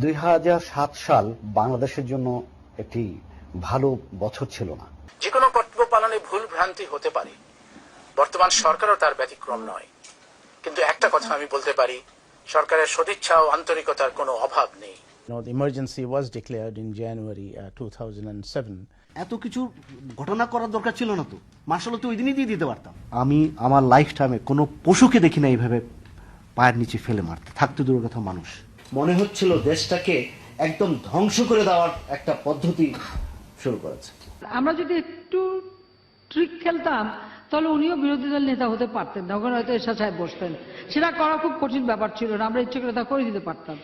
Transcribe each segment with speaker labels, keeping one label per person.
Speaker 1: দুই হাজার সাত সাল বাংলাদেশের জন্য একটি ভালো বছর ছিল না।
Speaker 2: যে কোনো কর্তব্য পালনে ভুল ভ্রান্তি হতে পারে। বর্তমান সরকারও তার ব্যতিক্রম নয়। কিন্তু একটা কথা আমি বলতে পারি সরকারের সদিচ্ছা ও আন্তরিকতার কোনো অভাব নেই।
Speaker 3: Emergency was declared in January uh, 2007.
Speaker 4: এত কিছু ঘটনা করার দরকার ছিল না তো। মার্শাল তো ওই দিনই দিয়ে দিতে পারতাম। আমি আমার লাইফ টাইমে কোনো পশুকে দেখি না এইভাবে পায়ের নিচে ফেলে মারতে। থাকতে দূরের কথা মানুষ। মনে হচ্ছিল দেশটাকে একদম ধ্বংস করে দেওয়ার একটা পদ্ধতি শুরু করেছে।
Speaker 5: আমরা যদি একটু ট্রিক খেলতাম তাহলে উনিও বিরোধী দল নেতা হতে পারতেন তখন হয়তো এরশাদ সাহেব বসতেন। সেটা করা খুব কঠিন ব্যাপার ছিল না। আমরা ইচ্ছে করে তা করে দিতে পারতাম।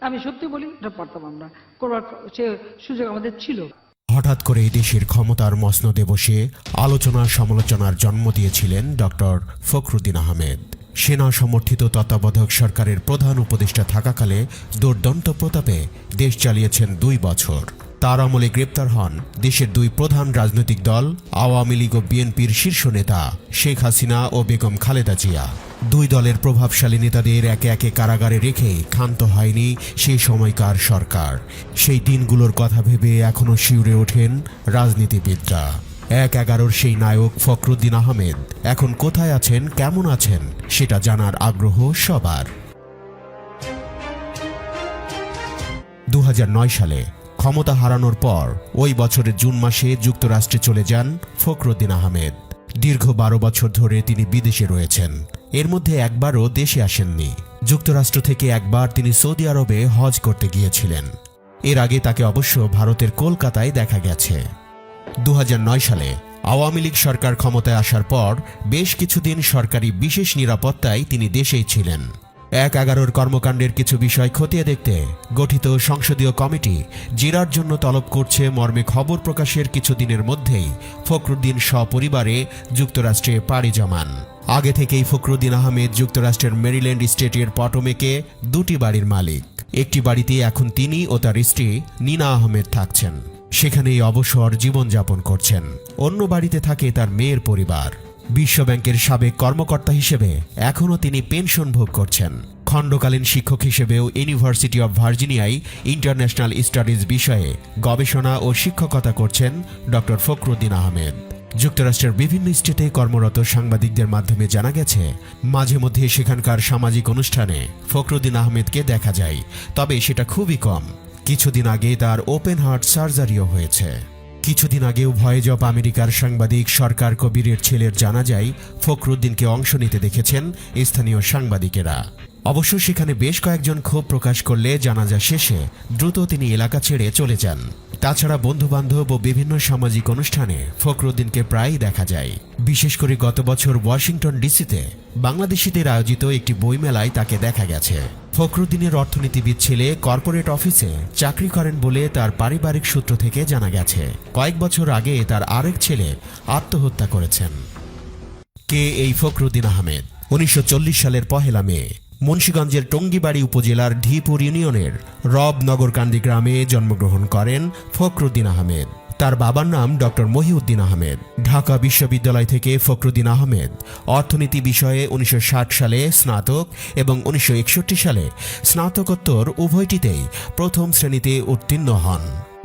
Speaker 5: আমি সত্যি বলি এটা পারতাম আমরা। করবার সে সুযোগ আমাদের ছিল।
Speaker 6: হঠাৎ করে দেশের ক্ষমতার মসনদে বসে আলোচনা সমালোচনার জন্ম দিয়েছিলেন ডক্টর ফখরুদ্দিন আহমেদ। সেনা সমর্থিত তত্ত্বাবধায়ক সরকারের প্রধান উপদেষ্টা থাকাকালে দুর্দন্ত প্রতাপে দেশ চালিয়েছেন দুই বছর। তার আমলে গ্রেপ্তার হন দেশের দুই প্রধান রাজনৈতিক দল, আওয়ামী লীগ ও বিএনপির শীর্ষ নেতা শেখ হাসিনা ও বেগম খালেদা জিয়া। দুই দলের প্রভাবশালী নেতাদের একে একে কারাগারে রেখে ক্ষান্ত হয়নি সেই সময়কার সরকার। সেই দিনগুলোর কথা ভেবে এখনও শিউরে ওঠেন রাজনীতিবিদরা। এক এগারোর সেই নায়ক ফখরুদ্দিন আহমেদ। এখন কোথায় আছেন, কেমন আছেন, সেটা জানার আগ্রহ সবার। দু হাজার নয় সালে ক্ষমতা হারানোর পর ওই বছরের জুন মাসে যুক্তরাষ্ট্রে চলে যান ফখরুদ্দিন আহমেদ। দীর্ঘ বারো বছর ধরে তিনি বিদেশে রয়েছেন। এর মধ্যে একবারও দেশে আসেননি। যুক্তরাষ্ট্র থেকে একবার তিনি সৌদি আরবে হজ করতে গিয়েছিলেন। এর আগে তাকে অবশ্য ভারতের কলকাতায় দেখা গেছে। দু হাজার নয় সালে আওয়ামী লীগ সরকার ক্ষমতায় আসার পর বেশ কিছুদিন সরকারি বিশেষ নিরাপত্তায় তিনি দেশেই ছিলেন। এক এগারোর কর্মকাণ্ডের কিছু বিষয় খতিয়ে দেখতে গঠিত সংসদীয় কমিটি জিরার জন্য তলব করছে মর্মে খবর প্রকাশের কিছুদিনের মধ্যেই ফখরুদ্দিন সপরিবারে যুক্তরাষ্ট্রে পাড়ি জমান। আগে থেকেই ফখরুদ্দিন আহমেদ যুক্তরাষ্ট্রের মেরিল্যান্ড স্টেটের পটমেকে দুটি বাড়ির মালিক। একটি বাড়িতে এখন তিনি ও তার স্ত্রী নিনা আহমেদ থাকছেন। সেখানেই অবসর জীবনযাপন করছেন। অন্য বাড়িতে থাকে তার মেয়ের পরিবার। বিশ্বব্যাংকের সাবেক কর্মকর্তা হিসেবে এখনও তিনি পেনশন ভোগ করছেন। খণ্ডকালীন শিক্ষক হিসেবেও ইউনিভার্সিটি অব ভার্জিনিয়ায় ইন্টারন্যাশনাল স্টাডিজ বিষয়ে গবেষণা ও শিক্ষকতা করছেন ডক্টর ফখরুদ্দিন আহমেদ। যুক্তরাষ্ট্রের বিভিন্ন স্টেটে কর্মরত সাংবাদিকদের মাধ্যমে জানা গেছে, মাঝে মধ্যে সেখানকার সামাজিক অনুষ্ঠানে ফখরুদ্দিন আহমেদকে দেখা যায়, তবে সেটা খুবই কম। কিছুদিন আগে তার ওপেন হার্ট সার্জারিও হয়েছে। কিছুদিন আগেও অব আমেরিকার সাংবাদিক সরকার কবিরের ছেলের জানা যায় ফখরুদ্দিনকে অংশ নিতে দেখেছেন স্থানীয় সাংবাদিকেরা। অবশ্য সেখানে বেশ কয়েকজন ক্ষোভ প্রকাশ করলে জানাজা শেষে দ্রুত তিনি এলাকা ছেড়ে চলে যান। তাছাড়া বন্ধুবান্ধব ও বিভিন্ন সামাজিক অনুষ্ঠানে ফখরুদ্দিনকে প্রায়ই দেখা যায়। বিশেষ করে গত বছর ওয়াশিংটন ডিসিতে বাংলাদেশিদের আয়োজিত একটি বইমেলায় তাকে দেখা গেছে। ফখরুদ্দিনের অর্থনীতিবিদ ছেলে কর্পোরেট অফিসে চাকরি করেন বলে তার পারিবারিক সূত্র থেকে জানা গেছে। কয়েক বছর আগে তার আরেক ছেলে আত্মহত্যা করেছেন। কে এই ফখরুদ্দিন আহমেদ? উনিশশো চল্লিশ সালের পহেলা মে। মুন্সীগঞ্জের টঙ্গিবাড়ি উপজেলার ঢিপুর ইউনিয়নের রব নগরকান্দি গ্রামে জন্মগ্রহণ করেন ফখরুদ্দিন আহমেদ। তার বাবার নাম ডক্টর মহিউদ্দিন আহমেদ। ঢাকা বিশ্ববিদ্যালয় থেকে ফখরুদ্দিন আহমেদ অর্থনীতি বিষয়ে উনিশশো ষাট সালে স্নাতক এবং উনিশশো একষট্টি সালে স্নাতকোত্তর উভয়টিতেই প্রথম শ্রেণীতে উত্তীর্ণ হন।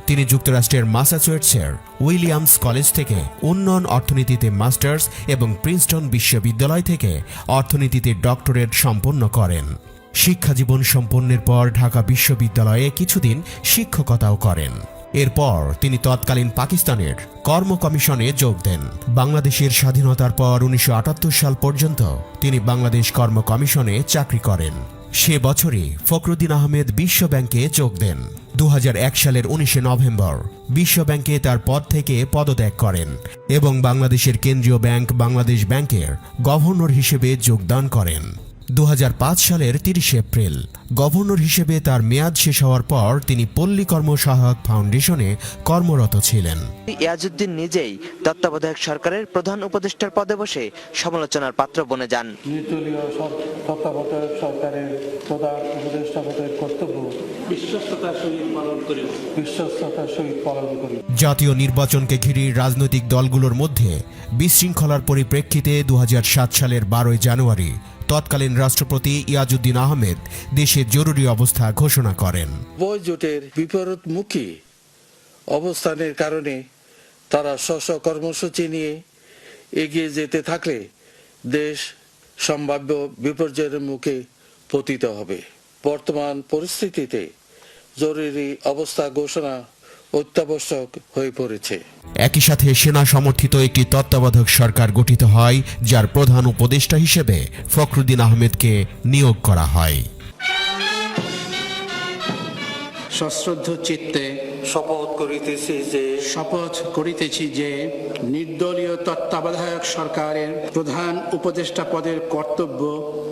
Speaker 6: তিনি যুক্তরাষ্ট্রের মাসাচুয়েটসের উইলিয়ামস কলেজ থেকে উন্নয়ন অর্থনীতিতে মাস্টার্স এবং প্রিন্সটন বিশ্ববিদ্যালয় থেকে অর্থনীতিতে ডক্টরেট সম্পন্ন করেন। শিক্ষাজীবন সম্পন্নের পর ঢাকা বিশ্ববিদ্যালয়ে কিছুদিন শিক্ষকতাও করেন। এরপর তিনি তৎকালীন পাকিস্তানের কর্ম কমিশনে যোগ দেন। বাংলাদেশের স্বাধীনতার পর উনিশশো আটাত্তর সাল পর্যন্ত তিনি বাংলাদেশ কর্ম কমিশনে চাকরি করেন। সে বছরই ফখরুদ্দিন আহমেদ বিশ্ব ব্যাংকে যোগ দেন। দু হাজার এক সালের উনিশে নভেম্বর। বিশ্ব ব্যাংকে তার পদ থেকে পদত্যাগ করেন এবং বাংলাদেশের কেন্দ্রীয় ব্যাংক বাংলাদেশ ব্যাংকের গভর্নর হিসেবে যোগদান করেন। দু হাজার পাঁচ সালের তিরিশে এপ্রিল গভর্নর হিসেবে তার মেয়াদ শেষ হওয়ার পর তিনি পল্লী কর্ম সহায়ক ফাউন্ডেশনে কর্মরত ছিলেন।
Speaker 7: ইয়াজউদ্দিন নিজেই তত্ত্বাবধায়ক সরকারের প্রধান উপদেষ্টার পদে বসে সমালোচনার পাত্র বনে যান।
Speaker 8: তত্ত্বাবধায়ক সরকারের প্রধান উপদেষ্টা পদের কর্তব্য
Speaker 6: জাতীয় নির্বাচনকে ঘিরে রাজনৈতিক দলগুলোর মধ্যে বিশৃঙ্খলার পরিপ্রেক্ষিতে দু হাজার সাত সালের বারোই জানুয়ারি তৎকালীন রাষ্ট্রপতি ইয়াজুদ্দিন আহমেদ দেশে জরুরি অবস্থা ঘোষণা করেন।
Speaker 8: বয়জোটের জোটের বিপরীতমুখী অবস্থানের কারণে তারা স্ব স্ব কর্মসূচি নিয়ে এগিয়ে যেতে থাকলে দেশ সম্ভাব্য বিপর্যয়ের মুখে পতিত হবে। বর্তমান পরিস্থিতিতে জরুরি অবস্থা ঘোষণা অত্যাবশ্যক হয়ে পড়েছে।
Speaker 6: একই সাথে সেনা সমর্থিত একটি তত্ত্বাবধায়ক সরকার গঠিত হয় যার প্রধান উপদেষ্টা হিসেবে ফখরুদ্দিন আহমেদকে নিয়োগ করা হয়।
Speaker 9: সশ্রদ্ধ চিত্তে
Speaker 8: শপথ করিতেছি যে
Speaker 9: শপথ করিতেছি যে নির্দলীয় তত্ত্বাবধায়ক সরকারের প্রধান উপদেষ্টা পদের কর্তব্য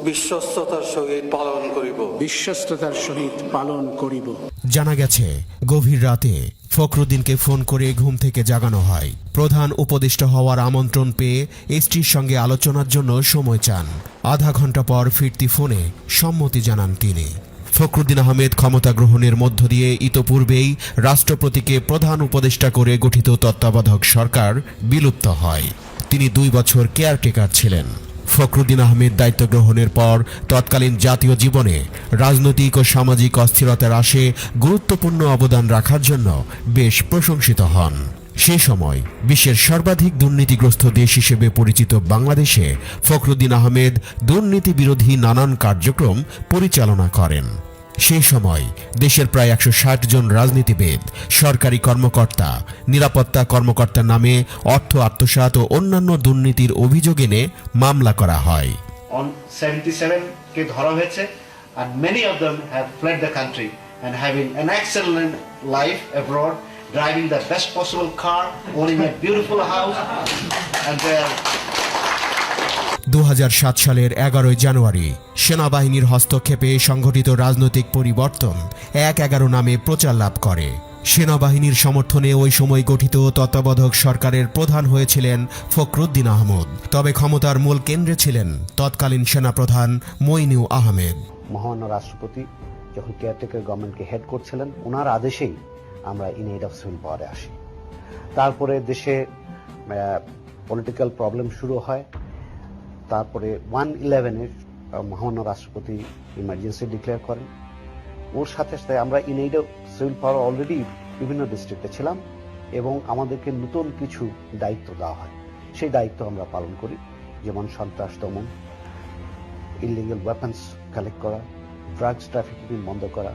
Speaker 8: বিশ্বস্ততার সহিত পালন করিব।
Speaker 9: বিশ্বস্ততার সহিত পালন করিব।
Speaker 6: জানা গেছে গভীর রাতে ফখরুদ্দিনকে ফোন করে ঘুম থেকে জাগানো হয়। প্রধান উপদেষ্টা হওয়ার আমন্ত্রণ পেয়ে স্ত্রীর সঙ্গে আলোচনার জন্য সময় চান। আধা ঘণ্টা পর ফিরতি ফোনে সম্মতি জানান তিনি। ফখরুদ্দিন আহমেদ ক্ষমতা গ্রহণের মধ্য দিয়ে ইতোপূর্বেই রাষ্ট্রপতিকে প্রধান উপদেষ্টা করে গঠিত তত্ত্বাবধায়ক সরকার বিলুপ্ত হয়। তিনি দুই বছর কেয়ারটেকার ছিলেন। ফখরুদ্দিন আহমেদ দায়িত্ব গ্রহণের পর তৎকালীন জাতীয় জীবনে রাজনৈতিক ও সামাজিক অস্থিরতার আসে গুরুত্বপূর্ণ অবদান রাখার জন্য বেশ প্রশংসিত হন। সে সময় বিশ্বের সর্বাধিক দুর্নীতিগ্রস্ত দেশ হিসেবে পরিচিত বাংলাদেশে ফখরুদ্দিন আহমেদ দুর্নীতি বিরোধী নানান কার্যক্রম পরিচালনা করেন। সেই সময় দেশের প্রায় একশো ষাট জন রাজনীতিবিদ, সরকারি কর্মকর্তা, নিরাপত্তা কর্মকর্তা নামে অর্থ আত্মসাত ও অন্যান্য দুর্নীতির অভিযোগ এনে মামলা করা হয়।
Speaker 4: অন সেভেন্টি সেভেন কে ধরা হয়েছে and many of them have fled country and having an life abroad driving the best possible car owning beautiful house and they দু হাজার
Speaker 6: সাত সালের এগারোই জানুয়ারি, সেনাবাহিনীর হস্তক্ষেপে সংঘটিত রাজনৈতিক পরিবর্তন এক এগারো নামে প্রচার লাভ করে। সেনাবাহিনীর সমর্থনে ওই সময় গঠিত তত্ত্বাবধায়ক সরকারের প্রধান হয়েছিলেন ফখরুদ্দিন আহমদ। তবে ক্ষমতার মূল কেন্দ্রে ছিলেন তৎকালীন সেনাপ্রধান মইনু আহমেদ।
Speaker 1: মহান রাষ্ট্রপতি যখন কেয়ারটেকার গভর্নমেন্টকে হেড করছিলেন, ওনার আদেশেই আমরা ইন এইড অফ সিভিল পাওয়ারে আসি। তারপরে দেশে পলিটিক্যাল প্রবলেম শুরু হয়। তারপরে ওয়ান ইলেভেনে মহামান্য রাষ্ট্রপতি ইমার্জেন্সি ডিক্লেয়ার করেন। ওর সাথে সাথে আমরা in aid civil power already বিভিন্ন ডিস্ট্রিক্টে ছিলাম এবং আমাদেরকে নতুন কিছু দায়িত্ব দেওয়া হয়। সেই দায়িত্ব আমরা পালন করি, যেমন সন্ত্রাস দমন ইলিগাল ওয়েপন্স কালেক্ট করা ড্রাগস ট্রাফিকিং বন্ধ করা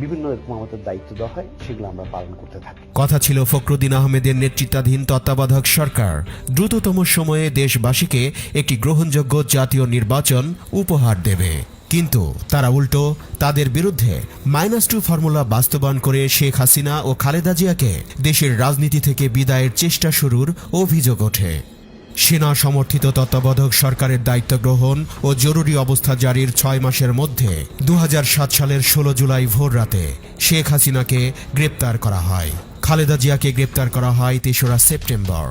Speaker 1: বিভিন্ন এরকম আমাদের দায়িত্ব দেওয়া হয়, সেগুলো আমরা পালন করতে থাকি।
Speaker 6: কথা ছিল ফখরুদ্দিন আহমেদের নেতৃত্বাধীন তত্ত্বাবধায়ক সরকার। দ্রুততম সময়ে দেশবাসীকে একটি গ্রহণযোগ্য জাতীয় নির্বাচন উপহার দেবে। কিন্তু তারা উল্টো, তাদের বিরুদ্ধে মাইনাস টু ফর্মুলা বাস্তবায়ন করে শেখ হাসিনা ও খালেদা জিয়াকে দেশের রাজনীতি থেকে বিদায়ের চেষ্টা শুরুর অভিযোগ ওঠে। সেনা সমর্থিত তত্ত্বাবধায়ক সরকারের দায়িত্ব গ্রহণ ও জরুরি অবস্থা জারির ছয় মাসের মধ্যে দু হাজার সাত সালের ষোলো জুলাই ভোর রাতে শেখ হাসিনাকে গ্রেপ্তার করা হয়। খালেদা জিয়াকে গ্রেপ্তার করা হয় তেসরা সেপ্টেম্বর।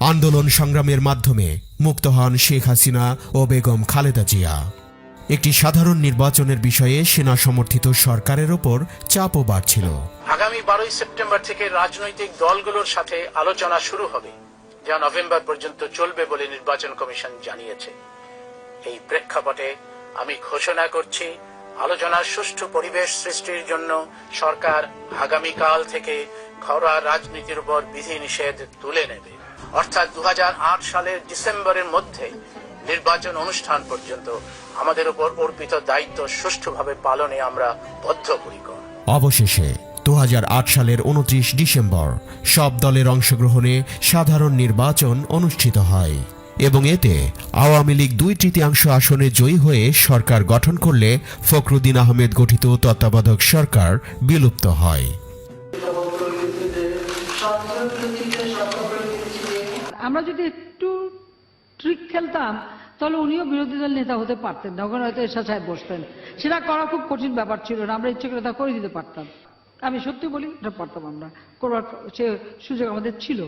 Speaker 6: আন্দোলন সংগ্রামের মাধ্যমে মুক্ত হন শেখ হাসিনা ও বেগম খালেদা জিয়া। একটি সাধারণ নির্বাচনের বিষয়ে সেনা সমর্থিত সরকারের ওপর চাপও বাড়ছিল।
Speaker 2: আগামী বারোই সেপ্টেম্বর থেকে রাজনৈতিক দলগুলোর সাথে আলোচনা শুরু হবে। যা নভেম্বর পর্যন্ত চলবে বলে নির্বাচন কমিশন জানিয়েছে। এই প্রেক্ষাপটে আমি ঘোষণা করছি, আলোচনার সুষ্ঠু পরিবেশ সৃষ্টির জন্য সরকার আগামীকাল থেকে ঘরোয়া রাজনীতির উপর বিধিনিষেধ তুলে নেবে। অর্থাৎ দু হাজার আট সালের ডিসেম্বরের মধ্যে নির্বাচন অনুষ্ঠান পর্যন্ত আমাদের উপর অর্পিত দায়িত্ব সুষ্ঠুভাবে পালনে আমরা বদ্ধপরিকর।
Speaker 6: অবশেষে দু হাজার আট সালের উনত্রিশ ডিসেম্বর। সব দলের অংশগ্রহণে সাধারণ নির্বাচন অনুষ্ঠিত হয় এবং এতে আওয়ামী লীগ দুই তৃতীয়াংশ আসনে জয়ী হয়ে সরকার গঠন করলে ফখরুদ্দিন আহমেদ গঠিত তত্ত্বাবধায়ক সরকার বিলুপ্ত হয়।
Speaker 5: আমরা যদি একটু ট্রিক খেলতাম, তাহলে উনিও বিরোধী দল নেতা হতে পারতেন তখন হয়তো এরশাদ সাহেব বসতেন। সেটা করা খুব কঠিন ব্যাপার ছিল না। আমরা ইচ্ছে করে তা করে দিতে পারতাম। আমি সত্যি বলি এটা পারতাম আমরা। করবার সে সুযোগ আমাদের ছিল।